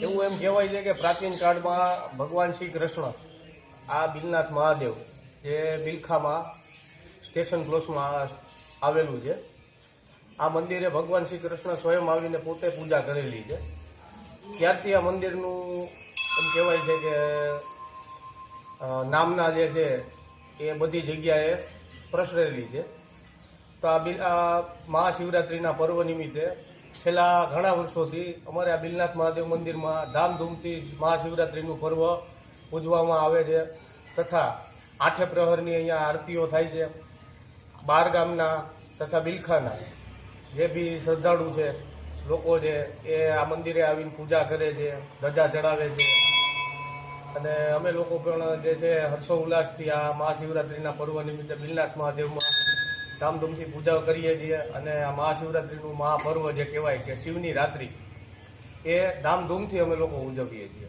એવું એમ કહેવાય છે કે પ્રાચીન કાળમાં ભગવાન શ્રી કૃષ્ણ આ બિલનાથ મહાદેવ, જે બિલખામાં સ્ટેશન ક્લોસમાં આવેલું છે, આ મંદિરે ભગવાન શ્રી કૃષ્ણ સ્વયં આવીને પોતે પૂજા કરેલી છે. ત્યારથી આ મંદિરનું એમ કહેવાય છે કે નામના જે છે, એ બધી જગ્યાએ પ્રસરેલી છે. તો આ બિલ, આ મહાશિવરાત્રિના પર્વ નિમિત્તે છેલ્લા ઘણા વર્ષોથી અમારે આ બિલનાથ મહાદેવ મંદિરમાં ધામધૂમથી મહાશિવરાત્રિનું પર્વ ઉજવવામાં આવે છે તથા આઠે પ્રહરની અહીંયા આરતીઓ થાય છે. બાર ગામના તથા બિલખાના જે બી શ્રદ્ધાળુ છે, લોકો છે, એ આ મંદિરે આવીને પૂજા કરે છે, ધજા ચડાવે છે. અને અમે લોકો પણ જે છે હર્ષો ઉલ્લાસથી આ મહાશિવરાત્રિના પર્વ નિમિત્તે બિલનાથ મહાદેવમાં ધામધૂમથી પૂજા કરીએ છીએ અને આ મહાશિવરાત્રિનું મહાપર્વ જે કહેવાય કે શિવની રાત્રિ, એ ધામધૂમથી અમે લોકો ઉજવીએ છીએ.